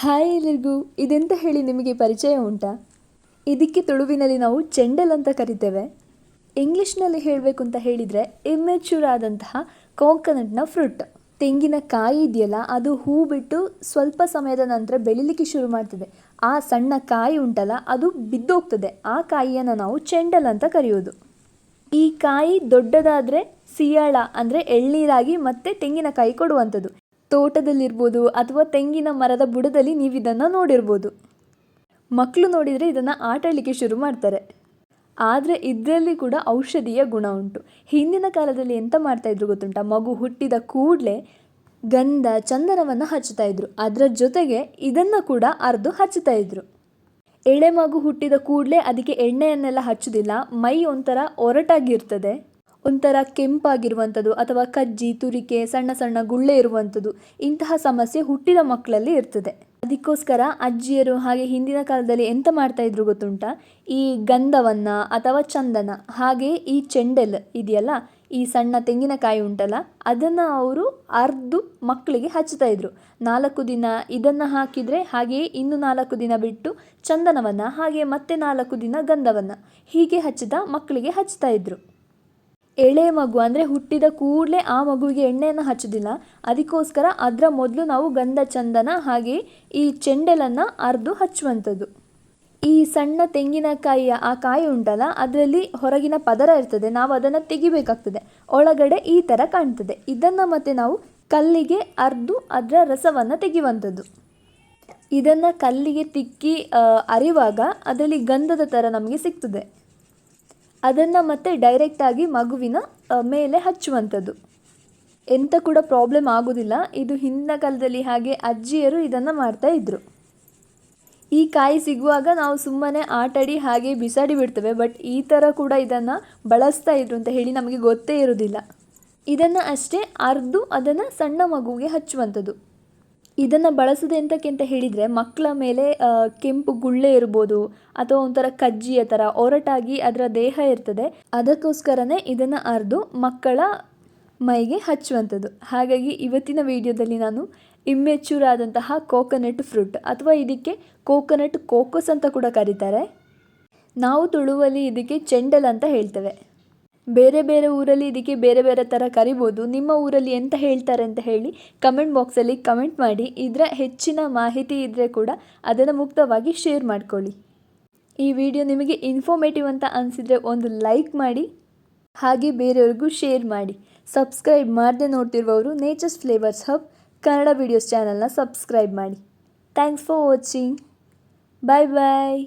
Hi ಎಲ್ಲರಿಗೂ ಇದೆಂತ ಹೇಳಿ ನಿಮಗೆ ಪರಿಚಯ ಉಂಟಾ? ಇದಕ್ಕೆ ತುಳುವಿನಲ್ಲಿ ನಾವು ಚೆಂಡಲ್ ಅಂತ ಕರಿತೇವೆ. ಇಂಗ್ಲೀಷ್ನಲ್ಲಿ ಹೇಳಬೇಕು ಅಂತ ಹೇಳಿದರೆ ಇಮ್ಮೆಚ್ಯೂರ್ ಆದಂತಹ ಕೋಕೋನಟ್ನ ಫ್ರೂಟ್ ತೆಂಗಿನ ಕಾಯಿ ಇದೆಯಲ್ಲ, ಅದು ಹೂ ಬಿಟ್ಟು ಸ್ವಲ್ಪ ಸಮಯದ ನಂತರ ಬೆಳಿಲಿಕ್ಕೆ ಶುರು ಮಾಡ್ತದೆ. ಆ ಸಣ್ಣ ಕಾಯಿ ಉಂಟಲ್ಲ, ಅದು ಬಿದ್ದೋಗ್ತದೆ. ಆ ಕಾಯಿಯನ್ನು ನಾವು ಚೆಂಡಲ್ ಅಂತ ಕರೆಯೋದು. ಈ ಕಾಯಿ ದೊಡ್ಡದಾದರೆ ಸಿಯಾಳ, ಅಂದರೆ ಎಳ್ನೀರಾಗಿ ಮತ್ತೆ ತೆಂಗಿನಕಾಯಿ ಕೊಡುವಂಥದ್ದು. ತೋಟದಲ್ಲಿರ್ಬೋದು ಅಥವಾ ತೆಂಗಿನ ಮರದ ಬುಡದಲ್ಲಿ ನೀವು ಇದನ್ನು ನೋಡಿರ್ಬೋದು. ಮಕ್ಕಳು ನೋಡಿದರೆ ಇದನ್ನು ಆಟಾಡಲಿಕ್ಕೆ ಶುರು ಮಾಡ್ತಾರೆ. ಆದರೆ ಇದರಲ್ಲಿ ಕೂಡ ಔಷಧೀಯ ಗುಣ ಉಂಟು. ಹಿಂದಿನ ಕಾಲದಲ್ಲಿ ಎಂತ ಮಾಡ್ತಾಯಿದ್ರು ಗೊತ್ತುಂಟ? ಮಗು ಹುಟ್ಟಿದ ಕೂಡಲೇ ಗಂಧ, ಚಂದನವನ್ನು ಹಚ್ಚುತ್ತಾ ಇದ್ರು. ಅದರ ಜೊತೆಗೆ ಇದನ್ನು ಕೂಡ ಅರ್ದು ಹಚ್ಚುತ್ತಾ ಇದ್ರು. ಎಳೆ ಮಗು ಹುಟ್ಟಿದ ಕೂಡಲೇ ಅದಕ್ಕೆ ಎಣ್ಣೆಯನ್ನೆಲ್ಲ ಹಚ್ಚುವುದಿಲ್ಲ ಮೈ ಒಂಥರ ಒರಟಾಗಿರ್ತದೆ. ಒಂಥರ ಕೆಂಪಾಗಿರುವಂಥದ್ದು ಅಥವಾ ಕಜ್ಜಿ, ತುರಿಕೆ, ಸಣ್ಣ ಸಣ್ಣ ಗುಳ್ಳೆ ಇರುವಂಥದ್ದು, ಇಂತಹ ಸಮಸ್ಯೆ ಹುಟ್ಟಿದ ಮಕ್ಕಳಲ್ಲಿ ಇರ್ತದೆ. ಅದಕ್ಕೋಸ್ಕರ ಅಜ್ಜಿಯರು ಹಾಗೆ ಹಿಂದಿನ ಕಾಲದಲ್ಲಿ ಎಂತ ಮಾಡ್ತಾ ಇದ್ರು ಗೊತ್ತುಂಟಾ? ಈ ಗಂಧವನ್ನು ಅಥವಾ ಚಂದನ, ಹಾಗೆ ಈ ಚೆಂಡೆಲ್ ಇದೆಯಲ್ಲ, ಈ ಸಣ್ಣ ತೆಂಗಿನಕಾಯಿ ಉಂಟಲ್ಲ, ಅದನ್ನು ಅವರು ಅರ್ದು ಮಕ್ಕಳಿಗೆ ಹಚ್ತಾ ಇದ್ರು. ನಾಲ್ಕು ದಿನ ಇದನ್ನು ಹಾಕಿದರೆ ಹಾಗೆಯೇ ಇನ್ನು ನಾಲ್ಕು ದಿನ ಬಿಟ್ಟು ಚಂದನವನ್ನು ಹಾಗೆ ಮತ್ತೆ ನಾಲ್ಕು ದಿನ ಗಂಧವನ್ನು ಹೀಗೆ ಹಚ್ಚಿದ ಮಕ್ಕಳಿಗೆ ಹಚ್ತಾ ಇದ್ರು. ಎಳೆ ಮಗು, ಅಂದರೆ ಹುಟ್ಟಿದ ಕೂಡಲೇ ಆ ಮಗುವಿಗೆ ಎಣ್ಣೆಯನ್ನು ಹಚ್ಚೋದಿಲ್ಲ. ಅದಕ್ಕೋಸ್ಕರ ಅದರ ಮೊದಲು ನಾವು ಗಂಧ ಚಂದನ ಹಾಗೆ ಈ ಚೆಂಡೆಲನ್ನು ಅರ್ದು ಹಚ್ಚುವಂಥದ್ದು. ಈ ಸಣ್ಣ ತೆಂಗಿನಕಾಯಿಯ ಆ ಕಾಯಿ ಉಂಟಲ್ಲ, ಅದರಲ್ಲಿ ಹೊರಗಿನ ಪದರ ಇರ್ತದೆ. ನಾವು ಅದನ್ನು ತೆಗಿಬೇಕಾಗ್ತದೆ. ಒಳಗಡೆ ಈ ಥರ ಕಾಣ್ತದೆ. ಇದನ್ನು ಮತ್ತೆ ನಾವು ಕಲ್ಲಿಗೆ ಅರ್ದು ಅದರ ರಸವನ್ನು ತೆಗೆಯುವಂಥದ್ದು ಇದನ್ನು ಕಲ್ಲಿಗೆ ತಿಕ್ಕಿ ಅರಿವಾಗ ಅದರಲ್ಲಿ ಗಂಧದ ಥರ ನಮಗೆ ಸಿಗ್ತದೆ. ಅದನ್ನು ಮತ್ತೆ ಡೈರೆಕ್ಟಾಗಿ ಮಗುವಿನ ಮೇಲೆ ಹಚ್ಚುವಂಥದ್ದು. ಎಂಥ ಕೂಡ ಪ್ರಾಬ್ಲಮ್ ಆಗೋದಿಲ್ಲ. ಇದು ಹಿಂದಿನ ಕಾಲದಲ್ಲಿ ಹಾಗೆ ಅಜ್ಜಿಯರು ಇದನ್ನು ಮಾಡ್ತಾ ಇದ್ದರು ಈ ಕಾಯಿ ಸಿಗುವಾಗ ನಾವು ಸುಮ್ಮನೆ ಆಟಾಡಿ ಹಾಗೆ ಬಿಸಾಡಿ ಬಿಡ್ತೇವೆ ಬಟ್ ಈ ಥರ ಕೂಡ ಇದನ್ನು ಬಳಸ್ತಾ ಇದ್ರು ಅಂತ ಹೇಳಿ ನಮಗೆ ಗೊತ್ತೇ ಇರೋದಿಲ್ಲ. ಇದನ್ನು ಅಷ್ಟೇ ಅರ್ದು ಅದನ್ನು ಸಣ್ಣ ಮಗುವಿಗೆ ಹಚ್ಚುವಂಥದ್ದು. ಇದನ್ನು ಬಳಸೋದು ಎಂತಕ್ಕೆಂತ ಹೇಳಿದರೆ ಮಕ್ಕಳ ಮೇಲೆ ಕೆಂಪು ಗುಳ್ಳೆ ಇರ್ಬೋದು ಅಥವಾ ಒಂಥರ ಕಜ್ಜಿಯ ಥರ ಒರಟಾಗಿ ಅದರ ದೇಹ ಇರ್ತದೆ. ಅದಕ್ಕೋಸ್ಕರನೇ ಇದನ್ನು ಅರ್ದು ಮಕ್ಕಳ ಮೈಗೆ ಹಚ್ಚುವಂಥದ್ದು. ಹಾಗಾಗಿ ಇವತ್ತಿನ ವಿಡಿಯೋದಲ್ಲಿ ನಾನು ಇಮ್ಮೆಚ್ಯೂರ್ ಆದಂತಹ ಕೋಕೋನಟ್ ಫ್ರೂಟ್ ಅಥವಾ ಇದಕ್ಕೆ ಕೋಕೋನಟ್ ಕೋಕೋಸ್ ಅಂತ ಕೂಡ ಕರೀತಾರೆ. ನಾವು ತುಳುವಲ್ಲಿ ಇದಕ್ಕೆ ಚೆಂಡಲ್ ಅಂತ ಹೇಳ್ತೇವೆ. ಬೇರೆ ಬೇರೆ ಊರಲ್ಲಿ ಇದಕ್ಕೆ ಬೇರೆ ಬೇರೆ ಥರ ಕರಿಬೋದು. ನಿಮ್ಮ ಊರಲ್ಲಿ ಎಂತ ಹೇಳ್ತಾರೆ ಅಂತ ಹೇಳಿ ಕಮೆಂಟ್ ಬಾಕ್ಸಲ್ಲಿ ಕಮೆಂಟ್ ಮಾಡಿ. ಇದರ ಹೆಚ್ಚಿನ ಮಾಹಿತಿ ಇದ್ದರೆ ಕೂಡ ಅದನ್ನು ಮುಕ್ತವಾಗಿ ಶೇರ್ ಮಾಡ್ಕೊಳ್ಳಿ. ಈ ವಿಡಿಯೋ ನಿಮಗೆ ಇನ್ಫಾರ್ಮೇಟಿವ್ ಅಂತ ಅನಿಸಿದರೆ ಒಂದು ಲೈಕ್ ಮಾಡಿ, ಹಾಗೆ ಬೇರೆಯವ್ರಿಗೂ ಶೇರ್ ಮಾಡಿ. ಸಬ್ಸ್ಕ್ರೈಬ್ ಮಾಡದೆ ನೋಡ್ತಿರುವವರು nature's flavours hub Kannada videos ಚಾನಲ್ನ ಸಬ್ಸ್ಕ್ರೈಬ್ ಮಾಡಿ. Thanks for watching bye bye